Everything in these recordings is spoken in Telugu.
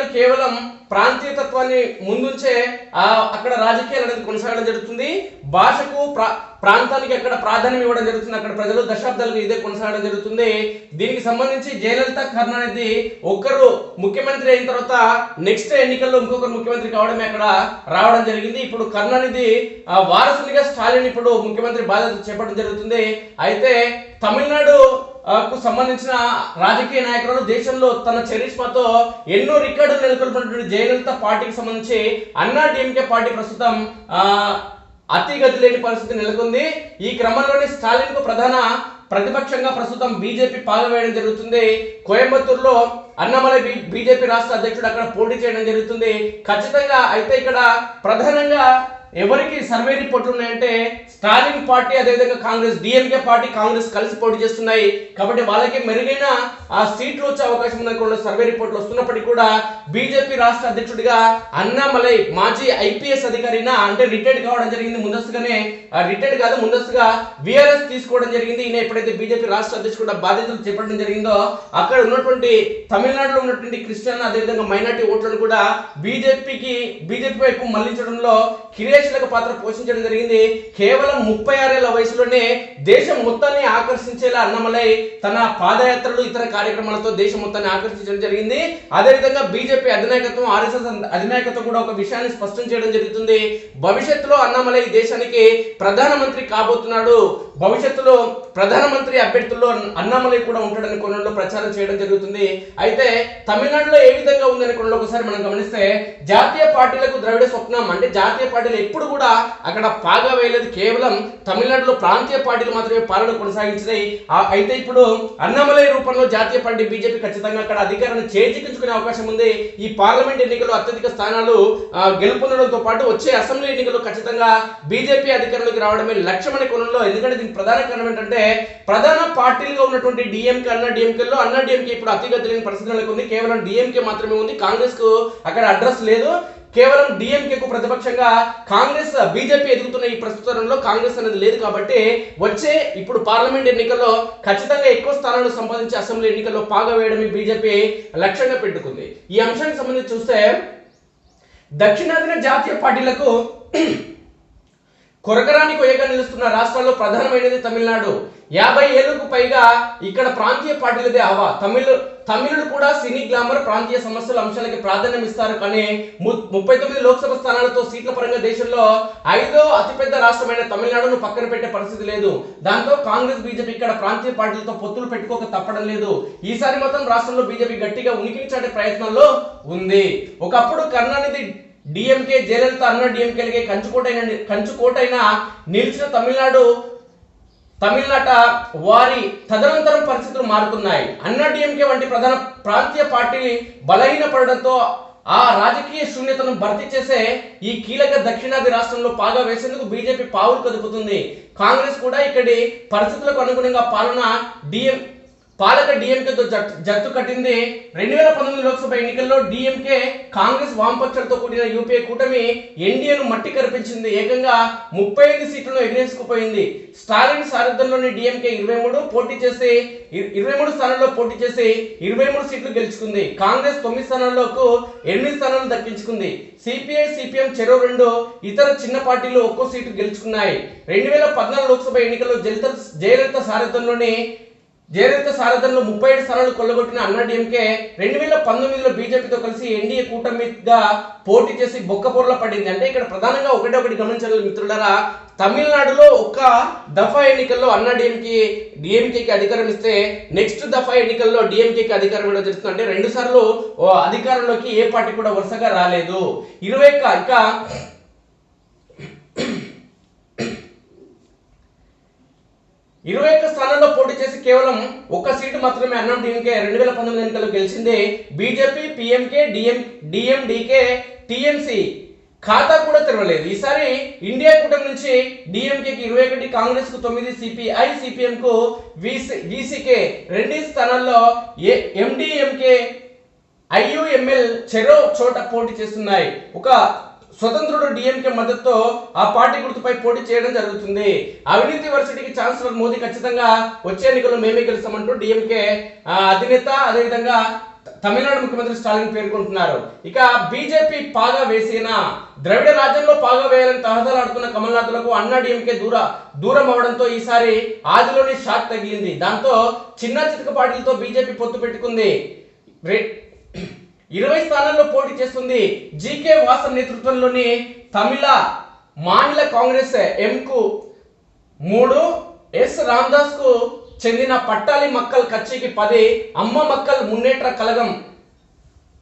రాజకీయాలు కేవలం ప్రాంతీయతత్వాన్ని ముందుంచే ఆ అక్కడ రాజకీయాలు అనేది కొనసాగడం జరుగుతుంది. భాషకు ప్రా ప్రాంతానికి అక్కడ ప్రాధాన్యం ఇవ్వడం జరుగుతుంది. అక్కడ ప్రజలు దశాబ్దాలకు ఇదే కొనసాగడం జరుగుతుంది. దీనికి సంబంధించి జయలలిత కరుణానిధి ఒక్కరు ముఖ్యమంత్రి అయిన తర్వాత నెక్స్ట్ ఎన్నికల్లో ఇంకొకరు ముఖ్యమంత్రి కావడమే అక్కడ రావడం జరిగింది. ఇప్పుడు కర్ణ ఆ, వారసునిగా స్టాలిన్ ఇప్పుడు ముఖ్యమంత్రి బాధ్యత చేపట్టడం జరుగుతుంది. అయితే తమిళనాడు కు సంబంధించిన రాజకీయ నాయకులు దేశంలో తన చరిష్మాతో ఎన్నో రికార్డులు నెలకొల్పినటువంటి జయలలిత పార్టీకి సంబంధించి అన్నా డిఎంకే పార్టీ ప్రస్తుతం ఆ, అతిగతి లేని పరిస్థితి నెలకొంది. ఈ క్రమంలోనే స్టాలిన్కు ప్రధాన ప్రతిపక్షంగా ప్రస్తుతం బీజేపీ పాల్గొవేయడం జరుగుతుంది. కోయంబత్తూరులో అన్నమలై బీ- బీజేపీ రాష్ట్ర అధ్యక్షుడు అక్కడ పోటీ చేయడం జరుగుతుంది. ఖచ్చితంగా అయితే ఇక్కడ ప్రధానంగా ఎవరికి సర్వే రిపోర్ట్లు ఉన్నాయంటే స్టాలిన్ పార్టీ అదేవిధంగా కాంగ్రెస్ డిఎంకే పార్టీ కాంగ్రెస్ కలిసి పోటీ చేస్తున్నాయి. కాబట్టి వాళ్ళకి మెరుగైన ఆ సీట్లు వచ్చే అవకాశం ఉందని కూడా సర్వే రిపోర్ట్లు వస్తున్నప్పటికీ కూడా బీజేపీ రాష్ట్ర అధ్యక్షుడిగా అన్నామలై మాజీ ఐపీఎస్ అధికారిన అంటే రిటైర్డ్ కావడం జరిగింది. ముందస్తుగానే రిటైర్డ్ కాదు ముందస్తుగా విఆర్ఎస్ తీసుకోవడం జరిగింది. ఈయన ఎప్పుడైతే బీజేపీ రాష్ట్ర అధ్యక్షుడు బాధ్యతలు చేపట్టడం జరిగిందో అక్కడ ఉన్నటువంటి తమిళనాడులో ఉన్నటువంటి క్రిస్టియన్ అదేవిధంగా మైనార్టీ ఓట్లను కూడా బీజేపీకి బీజేపీ వైపు మళ్ళించడంలో విశ్లేషణకు పాత్ర పోషించడం జరిగింది. కేవలం ముప్పై ఆరేళ్ళ వయసులోనే దేశం మొత్తాన్ని ఆకర్షించేలా అన్నమలై తన పాదయాత్రలు ఇతర కార్యక్రమాలతో దేశం మొత్తాన్ని ఆకర్షించడం జరిగింది. అదేవిధంగా బీజేపీ అధినాయకత్వం ఆర్ఎస్ఎస్ అధినాయకత్వం కూడా ఒక విషయాన్ని స్పష్టం చేయడం జరుగుతుంది. భవిష్యత్తులో అన్నమలై దేశానికి ప్రధానమంత్రి కాబోతున్నాడు. భవిష్యత్తులో ప్రధానమంత్రి అభ్యర్థుల్లో అన్నామలై కూడా ఉంటాడని కొనలో ప్రచారం చేయడం జరుగుతుంది. అయితే తమిళనాడులో ఏ విధంగా ఉందని కొనలో ఒకసారి మనం గమనిస్తే జాతీయ పార్టీలకు ద్రవిడ స్వప్నం అంటే జాతీయ పార్టీలు ఎప్పుడు కూడా అక్కడ పాగా వేయలేదు. కేవలం తమిళనాడులో ప్రాంతీయ పార్టీలు మాత్రమే పాలన కొనసాగించినాయి. అయితే ఇప్పుడు అన్నమలై రూపంలో జాతీయ పార్టీ బీజేపీ ఖచ్చితంగా అక్కడ అధికారాన్ని చేజిక్కించుకునే అవకాశం ఉంది. ఈ పార్లమెంట్ ఎన్నికల్లో అత్యధిక స్థానాలు గెలుపొందడంతో పాటు వచ్చే అసెంబ్లీ ఎన్నికల్లో ఖచ్చితంగా బీజేపీ అధికారంలోకి రావడమే లక్ష్యమనే కోణంలో ఎందుకంటే దీనికి ప్రధాన కారణం ఏంటంటే ప్రధాన పార్టీలుగా ఉన్నటువంటి డిఎంకే అన్న డిఎంకేలో అన్న డిఎంకే ఇప్పుడు అతిగతి లేని పరిస్థితులకు ఉంది. కేవలం డిఎంకే మాత్రమే ఉంది. కాంగ్రెస్కు అక్కడ అడ్రస్ లేదు. కేవలం డిఎంకేకు ప్రతిపక్షంగా కాంగ్రెస్ బీజేపీ ఎదుగుతున్న ఈ ప్రస్తుతంలో కాంగ్రెస్ అనేది లేదు కాబట్టి వచ్చే ఇప్పుడు పార్లమెంట్ ఎన్నికల్లో ఖచ్చితంగా ఎక్కువ స్థానాలు సంపాదించి అసెంబ్లీ ఎన్నికల్లో పాగా వేయడమే బీజేపీ లక్ష్యంగా పెట్టుకుంది. ఈ అంశానికి సంబంధించి చూస్తే దక్షిణాదిన జాతీయ పార్టీలకు కొరకరాని కొయ్యగా నిలుస్తున్న రాష్ట్రాల్లో ప్రధానమైనది తమిళనాడు. యాభై ఏళ్ళకు పైగా ఇక్కడ ప్రాంతీయ పార్టీలదే ఆవా. తమిళ తమిళులు కూడా సినీ గ్లామర్ ప్రాంతీయ సమస్యల అంశాలకి ప్రాధాన్యం ఇస్తారు. కానీ ముప్పై తొమ్మిది లోక్సభ స్థానాలతో సీట్ల పరంగా దేశంలో ఐదో అతిపెద్ద రాష్ట్రమైన తమిళనాడును పక్కన పెట్టే పరిస్థితి లేదు. దాంతో కాంగ్రెస్ బీజేపీ ఇక్కడ ప్రాంతీయ పార్టీలతో పొత్తులు పెట్టుకోక తప్పడం లేదు. ఈసారి మాత్రం రాష్ట్రంలో బీజేపీ గట్టిగా ఉనికిని చాటే ప్రయత్నంలో ఉంది. ఒకప్పుడు కరుణానిధి డిఎంకే జయలలిత అన్న డిఎంకేలకి కంచుకోటైన కంచుకోటైన నిలిచిన తమిళనాడు తమిళనాట వారి తదనంతరం పరిస్థితులు మారుతున్నాయి. అన్నా డిఎంకే వంటి ప్రధాన ప్రాంతీయ పార్టీని బలహీనపడడంతో ఆ రాజకీయ శూన్యతను భర్తీ చేసే ఈ కీలక దక్షిణాది రాష్ట్రంలో పాగా వేసేందుకు బీజేపీ పావులు కదుపుతుంది. కాంగ్రెస్ కూడా ఇక్కడి పరిస్థితులకు అనుగుణంగా పాలన డిఎం పాలక డిఎంకేతో జట్టు జట్టు కట్టింది రెండు వేల పంతొమ్మిది లోక్సభ ఎన్నికల్లో డిఎంకే కాంగ్రెస్ వామపక్షాలతో కూడిన యూపీఏ కూటమి ఎన్డీఏను మట్టి కనిపించింది ఏకంగా ముప్పై ఐదు సీట్లను ఎగిరేసుకుపోయింది. స్టాలిన్ సారథ్యంలోని డిఎంకే ఇరవై మూడు పోటీ చేసి ఇరవై మూడు స్థానాల్లో పోటీ చేసి ఇరవై మూడు సీట్లు గెలుచుకుంది. కాంగ్రెస్ తొమ్మిది స్థానాల్లోకు ఎనిమిది స్థానాలు దక్కించుకుంది. సిపిఐ సిపిఎం చెరో రెండు ఇతర చిన్న పార్టీలు ఒక్కో సీటు గెలుచుకున్నాయి. రెండు వేల పద్నాలుగు లోక్సభ ఎన్నికల్లో జయలలిత జయలలిత సారథ్యంలోని జయలలిత సారథ్యంలో ముప్పై ఏడు స్థానాలు కొల్లగొట్టిన అన్నా డిఎంకే రెండు వేల పంతొమ్మిదిలో బీజేపీతో కలిసి ఎన్డీఏ కూటమిగా పోటీ చేసి బొక్కపూర్లో పడింది. అంటే ఇక్కడ ప్రధానంగా ఒకటే ఒకటి గమనించాలి మిత్రులారా. తమిళనాడులో ఒక్క దఫా ఎన్నికల్లో అన్నా డిఎంకి డిఎంకేకి అధికారం ఇస్తే నెక్స్ట్ దఫా ఎన్నికల్లో డిఎంకేకి అధికారం కూడా జరుగుతుంది. అంటే రెండు సార్లు ఓ అధికారంలోకి ఏ పార్టీ కూడా వరుసగా రాలేదు. ఇరవై ఒక్క ఇంకా ఇరవై ఒక్క స్థానాల్లో పోటీ చేసి కేవలం ఒక్క సీటు మాత్రమే అన్నం డిఎంకే రెండు వేల పంతొమ్మిది ఎన్నికల్లో గెలిచింది BJP PMK DMK DMDK TMC. ఖాతా కూడా తెరవలేదు. ఈసారి ఇండియా కూటమి నుంచి డిఎంకేకి ఇరవై ఒకటి కాంగ్రెస్కు తొమ్మిది సిపిఐ సిపిఎం కు విసికే రెండు స్థానాల్లో ఏ ఎండిఎంకే ఐయుఎంఎల్ చెరో చోట పోటీ చేస్తున్నాయి. ఒక స్వతంత్రుడు డిఎంకే మద్దతుతో ఆ పార్టీ గుర్తుపై పోటీ చేయడం జరుగుతుంది. అవినీతి వర్సిటీకి ఛాన్సలర్ మోదీ ఖచ్చితంగా వచ్చే ఎన్నికల్లో మేమే గెలుస్తామంటూ డిఎంకే అధినేత అదేవిధంగా తమిళనాడు ముఖ్యమంత్రి స్టాలిన్ పేర్కొంటున్నారు. ఇక బీజేపీ పాగా వేసిన? ద్రవిడ రాజ్యంలో పాగా వేయాలని తహతలాడుతున్న కమల్నాథులకు అన్నా డిఎంకే దూర దూరం అవడంతో ఈసారి ఆదిలోనే షాక్ తగిలింది. దాంతో చిన్న చితక పార్టీలతో బీజేపీ పొత్తు పెట్టుకుంది. ఇరవై స్థానాల్లో పోటీ చేస్తుంది జీకే వాసన్ నేతృత్వంలోని తమిళ మానిల కాంగ్రెస్ ఎంకు మూడు ఎస్ రామ్దాస్కు చెందిన పట్టాలి మక్కల్ కచ్చికి పది అమ్మ మక్కల్ మున్నేట్ర కలగం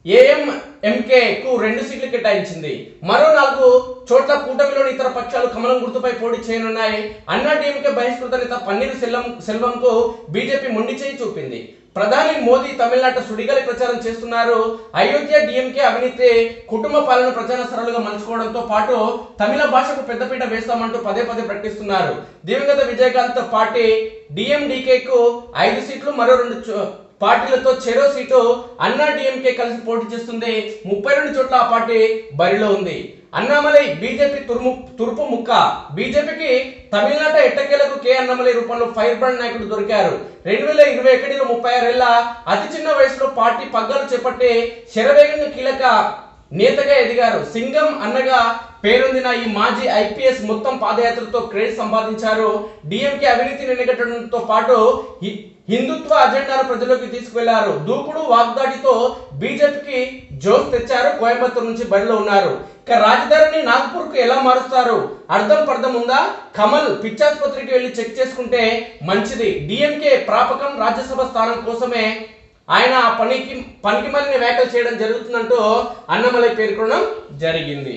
ఏఎంఎంకే కు రెండు సీట్లు కేటాయించింది. మరో నాలుగు చోట్ల కూటమిలోని ఇతర పక్షాలు కమలం గుర్తుపై పోటీ చేయనున్నాయి. అన్నా డిఎంకే బహిష్కృత నేత పన్నీరు సెల్వం సెల్వంకు బీజేపీ మొండి చేయి చూపింది. ప్రధాని మోదీ తమిళనాట సుడిగాలి ప్రచారం చేస్తున్నారు. అయోధ్య డిఎంకే అవినీతి కుటుంబ పాలన ప్రచార సరళుగా మలుచుకోవడంతో పాటు తమిళ భాషకు పెద్దపీట వేస్తామంటూ పదే పదే ప్రకటిస్తున్నారు. దివంగత విజయకాంత్ పార్టీ డిఎండికే కు ఐదు సీట్లు మరో రెండు చో- పార్టీలతో చెరో సీటు అన్నా డిఎంకే కలిసి పోటీ చేస్తుంది ముప్పై రెండు చోట్ల ఆ పార్టీ బరిలో ఉంది. అన్నామలై బీజేపీ తురుము తుర్పు ముక్క. బీజేపీకి తమిళనాట ఎట్టకేలకు కె అన్నామలై రూపంలో ఫైర్ బ్రాండ్ నాయకుడు దొరికారు. రెండు వేల ఇరవై ఒకటిలో ముప్పై ఆరేళ్ళ అతి చిన్న వయసులో పార్టీ పగ్గాలు చేపట్టి శరవేగంగా కీలక నేతగా ఎదిగారు. సింగం అన్నగా పేరొందిన ఈ మాజీ ఐపీఎస్ మొత్తం పాదయాత్రతో క్రేజ్ సంపాదించారు. డిఎంకే అవినీతిని నిగట్టడంతో పాటు హిందుత్వ అజెండాను ప్రజల్లోకి తీసుకువెళ్ళారు. దూకుడు వాగ్దాడితో బీజేపీకి జోస్ తెచ్చారు. కోయంబత్తూరు నుంచి బరిలో ఉన్నారు. ఇక రాజధానిని నాగ్పూర్కు ఎలా మారుస్తారు? అర్థం పర్థం ఉందా? కమల్ పిచ్చాసుపత్రికి వెళ్ళి చెక్ చేసుకుంటే మంచిది. డిఎంకే ప్రాపకం రాజ్యసభ స్థానం కోసమే ఆయన పనికి పనికి మళ్ళీ వ్యాఖ్యలు చేయడం జరుగుతుందంటూ అన్నమలై పేర్కొనడం జరిగింది.